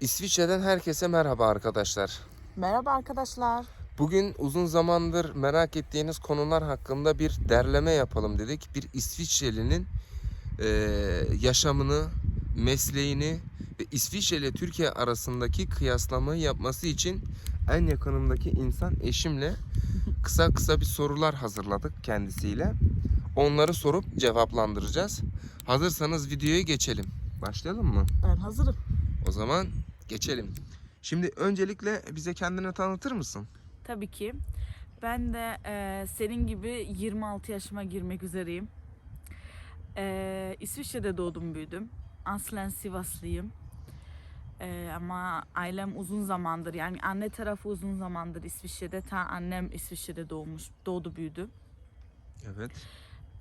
İsviçre'den herkese merhaba arkadaşlar. Merhaba arkadaşlar. Bugün uzun zamandır merak ettiğiniz konular hakkında bir derleme yapalım dedik. Bir İsviçrelinin eee, yaşamını, mesleğini ve İsviçre ile Türkiye arasındaki kıyaslamayı yapması için en yakınımdaki insan eşimle kısa kısa bir sorular hazırladık kendisiyle. Onları sorup cevaplandıracağız. Hazırsanız videoya geçelim. Başlayalım mı? Ben hazırım. O zaman geçelim. Şimdi öncelikle bize kendini tanıtır mısın? Tabii ki. Ben de e, senin gibi 26 yaşıma girmek üzereyim. E, İsviçre'de doğdum büyüdüm. Aslen Sivaslıyım. E, ama ailem uzun zamandır yani anne tarafı uzun zamandır İsviçre'de. Ta annem İsviçre'de doğmuş, doğdu büyüdü. Evet.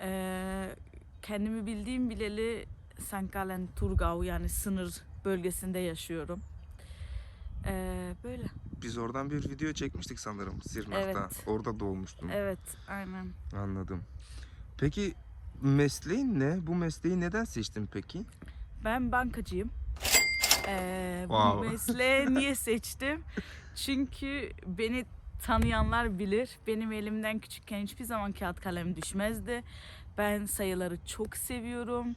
E, kendimi bildiğim bileli Sankalen Turgau yani sınır bölgesinde yaşıyorum. E, böyle. Biz oradan bir video çekmiştik sanırım Sirnak'ta. Evet. Orada doğmuştun. Evet, aynen. Anladım. Peki mesleğin ne? Bu mesleği neden seçtin peki? Ben bankacıyım. Ee, Bu Wow. mesleği niye seçtim? Çünkü beni tanıyanlar bilir. Benim elimden küçükken hiçbir zaman kağıt kalem düşmezdi. Ben sayıları çok seviyorum.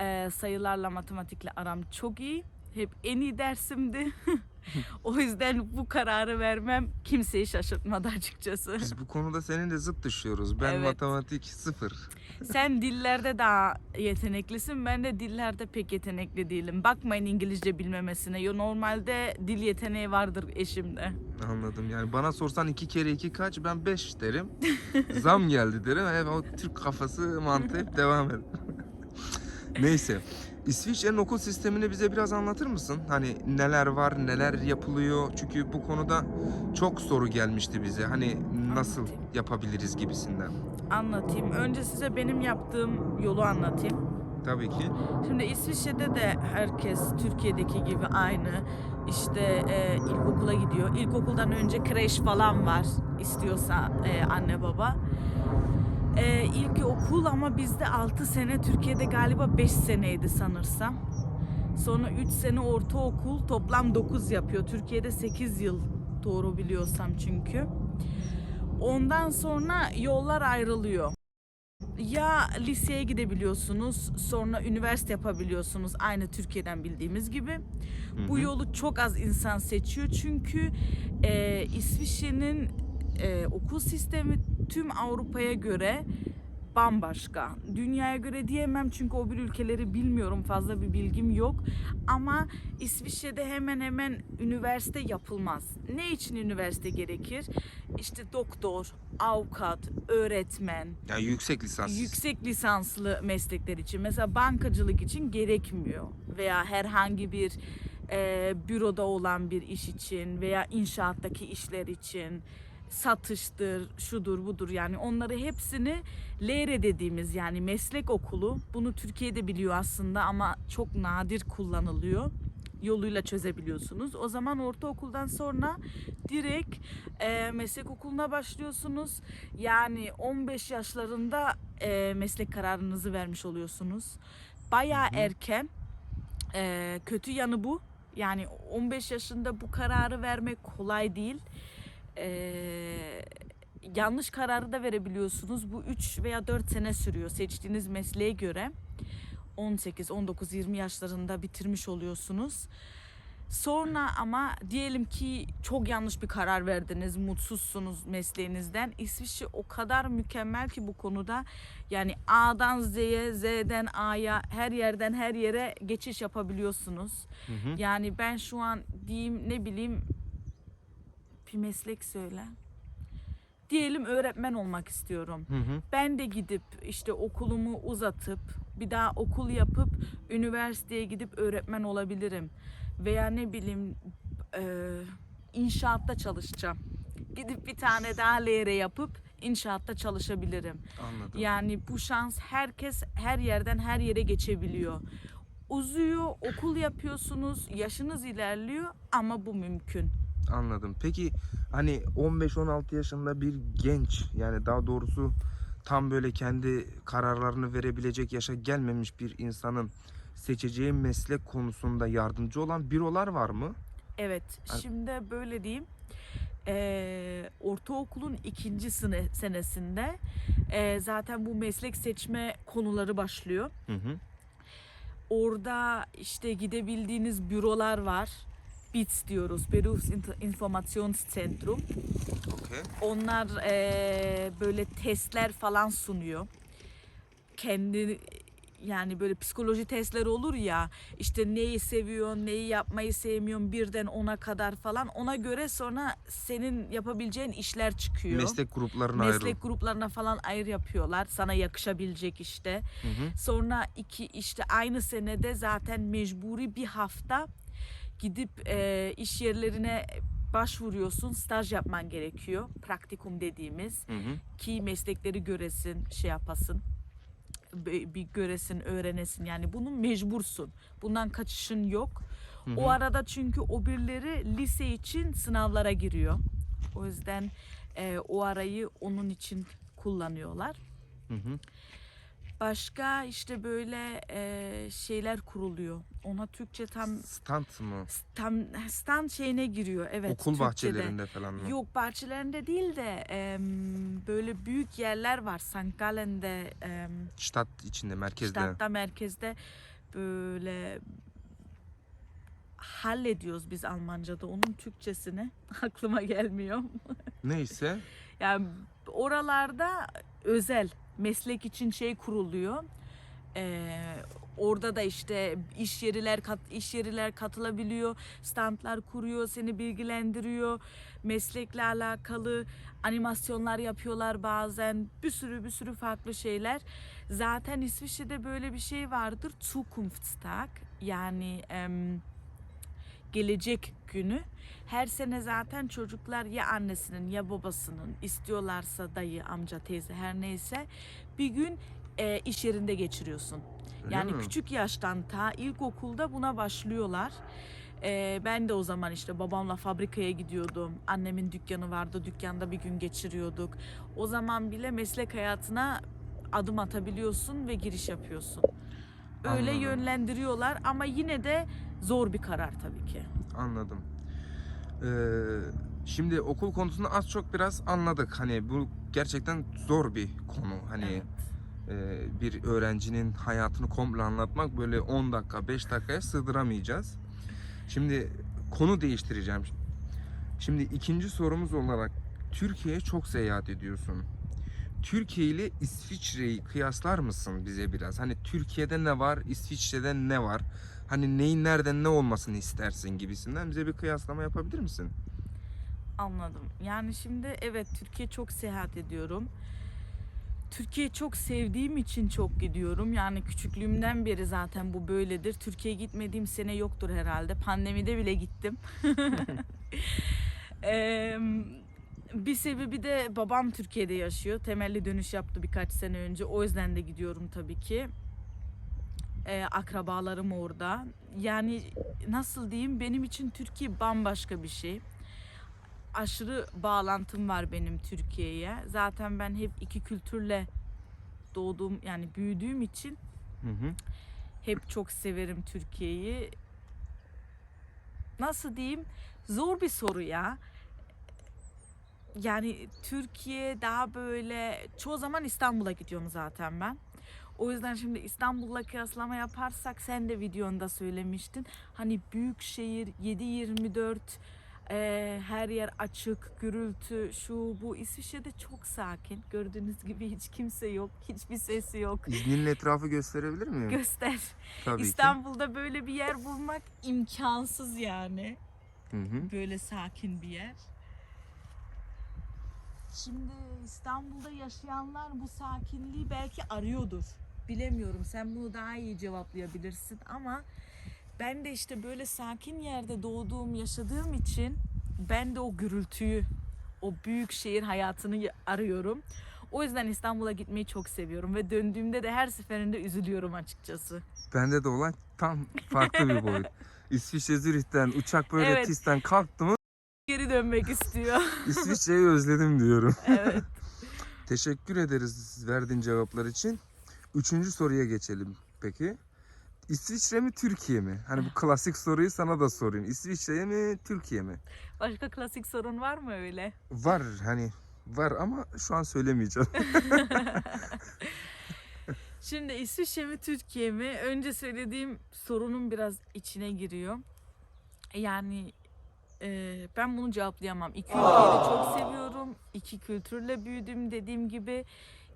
Ee, sayılarla matematikle aram çok iyi. Hep en iyi dersimdi. o yüzden bu kararı vermem kimseyi şaşırtmadı açıkçası. Biz bu konuda seninle zıt düşüyoruz. Ben Evet. matematik sıfır. Sen dillerde daha yeteneklisin. Ben de dillerde pek yetenekli değilim. Bakmayın İngilizce bilmemesine. Yo, normalde dil yeteneği vardır eşimde. Anladım. Yani bana sorsan iki kere iki kaç ben beş derim. Zam geldi derim. Hep o Türk kafası mantığı hep devam eder. Neyse. İsviçre'nin okul sistemini bize biraz anlatır mısın? Hani neler var, neler yapılıyor? Çünkü bu konuda çok soru gelmişti bize. Hani nasıl Anlatayım. yapabiliriz gibisinden. Anlatayım. Önce size benim yaptığım yolu anlatayım. Tabii ki. Şimdi İsviçre'de de herkes Türkiye'deki gibi aynı. İşte e, ilkokula gidiyor. İlkokuldan önce kreş falan var istiyorsa e, anne baba. E, ilk okul ama bizde 6 sene, Türkiye'de galiba 5 seneydi sanırsam. Sonra 3 sene ortaokul, toplam 9 yapıyor. Türkiye'de 8 yıl doğru biliyorsam çünkü. Ondan sonra yollar ayrılıyor. Ya liseye gidebiliyorsunuz, sonra üniversite yapabiliyorsunuz aynı Türkiye'den bildiğimiz gibi. Bu hı. yolu çok az insan seçiyor çünkü e, İsviçre'nin e, okul sistemi tüm Avrupa'ya göre bambaşka. Dünyaya göre diyemem çünkü o bir ülkeleri bilmiyorum fazla bir bilgim yok. Ama İsviçre'de hemen hemen üniversite yapılmaz. Ne için üniversite gerekir? İşte doktor, avukat, öğretmen, Yani yüksek lisans. yüksek lisanslı meslekler için mesela bankacılık için gerekmiyor veya herhangi bir e, büroda olan bir iş için veya inşaattaki işler için satıştır, şudur budur yani onları hepsini LR dediğimiz yani meslek okulu bunu Türkiye'de biliyor aslında ama çok nadir kullanılıyor yoluyla çözebiliyorsunuz. O zaman ortaokuldan sonra direkt e, meslek okuluna başlıyorsunuz. Yani 15 yaşlarında e, meslek kararınızı vermiş oluyorsunuz. Hı. erken. E, kötü yanı bu. Yani 15 yaşında bu kararı vermek kolay değil. E, yanlış kararı da verebiliyorsunuz. Bu 3 veya 4 sene sürüyor seçtiğiniz mesleğe göre. 18, 19, 20 yaşlarında bitirmiş oluyorsunuz. Sonra ama diyelim ki çok yanlış bir karar verdiniz, mutsuzsunuz mesleğinizden. İsviçre o kadar mükemmel ki bu konuda. Yani A'dan Z'ye, Z'den A'ya, her yerden her yere geçiş yapabiliyorsunuz. Hı hı. Yani ben şu an diyeyim ne bileyim bir meslek söyle. Diyelim öğretmen olmak istiyorum. Hı hı. Ben de gidip işte okulumu uzatıp bir daha okul yapıp üniversiteye gidip öğretmen olabilirim. Veya ne bileyim e, inşaatta çalışacağım. Gidip bir tane daha LR yapıp inşaatta çalışabilirim. Anladım. Yani bu şans herkes her yerden her yere geçebiliyor. Uzuyor, okul yapıyorsunuz, yaşınız ilerliyor ama bu mümkün. Anladım. Peki hani 15-16 yaşında bir genç yani daha doğrusu tam böyle kendi kararlarını verebilecek yaşa gelmemiş bir insanın seçeceği meslek konusunda yardımcı olan bürolar var mı? Evet, şimdi böyle diyeyim. Ee, ortaokulun ikinci sene, senesinde ee, zaten bu meslek seçme konuları başlıyor. Hı hı. Orada işte gidebildiğiniz bürolar var. BITS diyoruz, Berufsinformationszentrum. Okey. Onlar eee, böyle testler falan sunuyor. Kendi yani böyle psikoloji testleri olur ya işte neyi seviyorsun, neyi yapmayı sevmiyorsun birden ona kadar falan ona göre sonra senin yapabileceğin işler çıkıyor. Meslek gruplarına Meslek ayrıl. gruplarına falan ayır yapıyorlar. Sana yakışabilecek işte. Hı hı. Sonra iki işte aynı senede zaten mecburi bir hafta gidip e, iş yerlerine başvuruyorsun. Staj yapman gerekiyor. Praktikum dediğimiz Hı hı. ki meslekleri göresin, şey yapasın. Bir göresin, öğrenesin. Yani bunun mecbursun. Bundan kaçışın yok. Hı hı. O arada çünkü o birileri lise için sınavlara giriyor. O yüzden e, o arayı onun için kullanıyorlar. Hı hı. Başka işte böyle e, şeyler kuruluyor. Ona Türkçe tam Stand mı? tam stand şeyine giriyor. Evet. Okul Türkçe'de. bahçelerinde falan mı? Yok bahçelerinde değil de em, böyle büyük yerler var. St. Gallen'de, em, Ştat içinde, merkezde. Stadt'ta merkezde böyle hallediyoruz biz Almanca'da. Onun Türkçesini aklıma gelmiyor. Neyse. Yani oralarda özel meslek için şey kuruluyor. Ee, orada da işte iş yeriler kat, iş yeriler katılabiliyor, standlar kuruyor, seni bilgilendiriyor, meslekle alakalı animasyonlar yapıyorlar bazen, bir sürü bir sürü farklı şeyler. Zaten İsviçre'de böyle bir şey vardır, Zukunftstag yani em, gelecek günü. Her sene zaten çocuklar ya annesinin ya babasının istiyorlarsa dayı, amca, teyze her neyse bir gün e, iş yerinde geçiriyorsun. Öyle yani mi? küçük yaştan ta ilkokulda buna başlıyorlar. E, ben de o zaman işte babamla fabrikaya gidiyordum. Annemin dükkanı vardı. Dükkanda bir gün geçiriyorduk. O zaman bile meslek hayatına adım atabiliyorsun ve giriş yapıyorsun. Öyle Anladım. yönlendiriyorlar ama yine de zor bir karar tabii ki. Anladım. Ee, şimdi okul konusunu az çok biraz anladık. Hani bu gerçekten zor bir konu. Hani Evet. e, bir öğrencinin hayatını komple anlatmak böyle 10 dakika, 5 dakikaya sığdıramayacağız. Şimdi konu değiştireceğim. Şimdi ikinci sorumuz olarak Türkiye'ye çok seyahat ediyorsun. Türkiye ile İsviçre'yi kıyaslar mısın bize biraz? Hani Türkiye'de ne var, İsviçre'de ne var? Hani neyin nereden ne olmasını istersin gibisinden bize bir kıyaslama yapabilir misin? Anladım. Yani şimdi evet Türkiye çok seyahat ediyorum. Türkiye çok sevdiğim için çok gidiyorum. Yani küçüklüğümden beri zaten bu böyledir. Türkiye'ye gitmediğim sene yoktur herhalde. Pandemide bile gittim. bir sebebi de babam Türkiye'de yaşıyor. Temelli dönüş yaptı birkaç sene önce. O yüzden de gidiyorum tabii ki. Eee, akrabalarım orada. Yani nasıl diyeyim benim için Türkiye bambaşka bir şey aşırı bağlantım var benim Türkiye'ye. Zaten ben hep iki kültürle doğduğum yani büyüdüğüm için Hı hı. hep çok severim Türkiye'yi. Nasıl diyeyim? Zor bir soru ya. Yani Türkiye daha böyle çoğu zaman İstanbul'a gidiyorum zaten ben. O yüzden şimdi İstanbul'la kıyaslama yaparsak sen de videonda söylemiştin. Hani büyük şehir 7-24 e, her yer açık, gürültü, şu bu. İsviçre'de çok sakin. Gördüğünüz gibi hiç kimse yok, hiçbir sesi yok. İzninle etrafı gösterebilir miyim? Göster. Tabii İstanbul'da böyle bir yer bulmak imkansız yani. ki. Hı hı. Böyle sakin bir yer. Şimdi İstanbul'da yaşayanlar bu sakinliği belki arıyordur. Bilemiyorum. Sen bunu daha iyi cevaplayabilirsin ama ben de işte böyle sakin yerde doğduğum, yaşadığım için ben de o gürültüyü, o büyük şehir hayatını arıyorum. O yüzden İstanbul'a gitmeyi çok seviyorum ve döndüğümde de her seferinde üzülüyorum açıkçası. Bende de olan tam farklı bir boyut. İsviçre Zürih'ten uçak böyle Evet. Tis'ten kalktı mı Geri dönmek istiyor. İsviçre'yi özledim diyorum. evet. Teşekkür ederiz verdiğin cevaplar için. Üçüncü soruya geçelim peki. İsviçre mi Türkiye mi? Hani bu klasik soruyu sana da sorayım. İsviçre mi Türkiye mi? Başka klasik sorun var mı öyle? Var hani var ama şu an söylemeyeceğim. Şimdi İsviçre mi Türkiye mi? Önce söylediğim sorunun biraz içine giriyor. Yani e, ben bunu cevaplayamam. İki ülkeyi de çok seviyorum. İki kültürle büyüdüm dediğim gibi.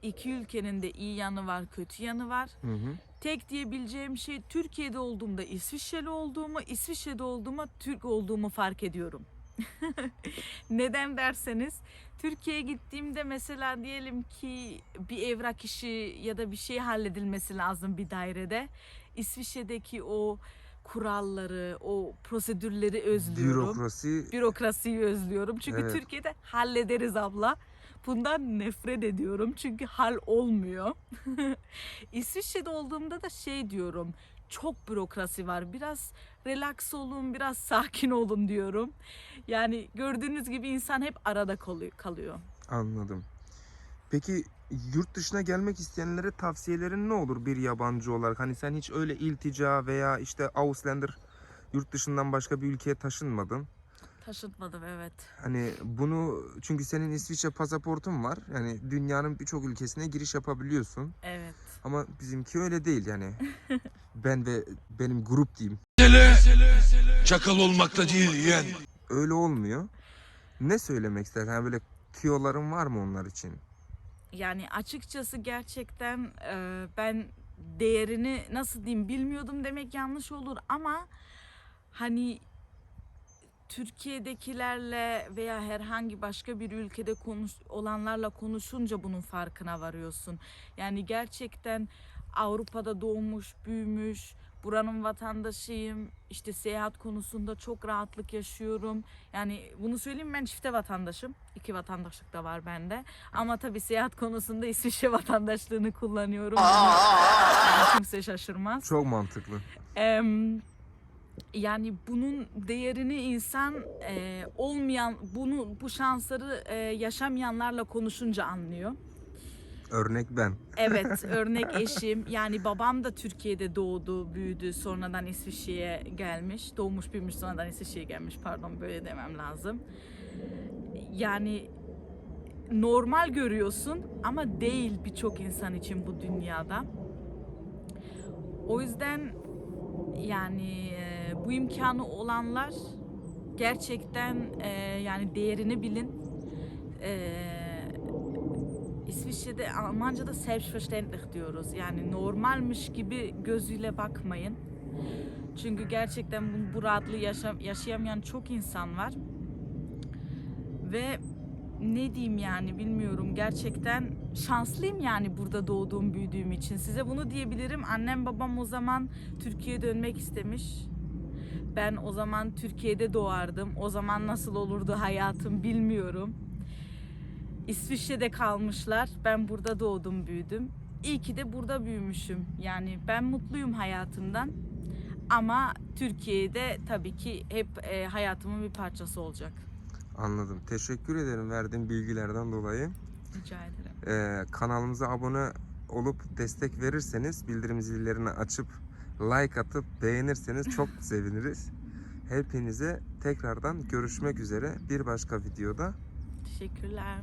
İki ülkenin de iyi yanı var, kötü yanı var. Hı hı. Tek diyebileceğim şey Türkiye'de olduğumda İsviçreli olduğumu, İsviçre'de olduğuma Türk olduğumu fark ediyorum. Neden derseniz Türkiye'ye gittiğimde mesela diyelim ki bir evrak işi ya da bir şey halledilmesi lazım bir dairede. İsviçre'deki o kuralları, o prosedürleri özlüyorum. Bürokrasi Bürokrasiyi özlüyorum. Çünkü Evet. Türkiye'de hallederiz abla. Bundan nefret ediyorum çünkü hal olmuyor. İsviçre'de olduğumda da şey diyorum. Çok bürokrasi var. Biraz relax olun, biraz sakin olun diyorum. Yani gördüğünüz gibi insan hep arada kalıyor. kalıyor. anladım. Peki yurt dışına gelmek isteyenlere tavsiyelerin ne olur bir yabancı olarak? Hani sen hiç öyle iltica veya işte Ausländer yurt dışından başka bir ülkeye taşınmadın. Taşıtmadım evet. Hani bunu çünkü senin İsviçre pasaportun var. Yani dünyanın birçok ülkesine giriş yapabiliyorsun. Evet. Ama bizimki öyle değil yani. ben ve benim grup diyeyim. Çakal olmakta değil yeğen. Öyle olmuyor. Ne söylemek istersin? Yani böyle tüyoların var mı onlar için? Yani açıkçası gerçekten e, ben değerini nasıl diyeyim bilmiyordum demek yanlış olur ama hani Türkiye'dekilerle veya herhangi başka bir ülkede konuş olanlarla konuşunca bunun farkına varıyorsun. Yani gerçekten Avrupa'da doğmuş, büyümüş, buranın vatandaşıyım. İşte seyahat konusunda çok rahatlık yaşıyorum. Yani bunu söyleyeyim ben çifte vatandaşım. İki vatandaşlık da var bende. Ama tabii seyahat konusunda İsviçre vatandaşlığını kullanıyorum. Yani kimse şaşırmaz. Çok mantıklı. Em, yani bunun değerini insan e, olmayan, bunu bu şansları e, yaşamayanlarla konuşunca anlıyor. Örnek ben. Evet, örnek eşim. Yani babam da Türkiye'de doğdu, büyüdü. Sonradan İsviçre'ye gelmiş. Doğmuş, büyümüş, sonradan İsviçre'ye gelmiş. Pardon, böyle demem lazım. Yani normal görüyorsun ama değil birçok insan için bu dünyada. O yüzden yani e, bu imkanı olanlar gerçekten e, yani değerini bilin. E, İsviçre'de Almanca'da selbstverständlich diyoruz. Yani normalmiş gibi gözüyle bakmayın. Çünkü gerçekten bu, bu rahatlığı yaşa- yaşayamayan çok insan var. Ve ne diyeyim yani bilmiyorum gerçekten şanslıyım yani burada doğduğum büyüdüğüm için. Size bunu diyebilirim. Annem babam o zaman Türkiye'ye dönmek istemiş. Ben o zaman Türkiye'de doğardım. O zaman nasıl olurdu hayatım bilmiyorum. İsviçre'de kalmışlar. Ben burada doğdum, büyüdüm. İyi ki de burada büyümüşüm. Yani ben mutluyum hayatımdan. Ama Türkiye'de tabii ki hep e, hayatımın bir parçası olacak. Anladım. Teşekkür ederim verdiğin bilgilerden dolayı. Rica ederim. Ee, kanalımıza abone olup destek verirseniz bildirim zillerini açıp like atıp beğenirseniz çok seviniriz. Hepinize tekrardan görüşmek üzere bir başka videoda. Teşekkürler.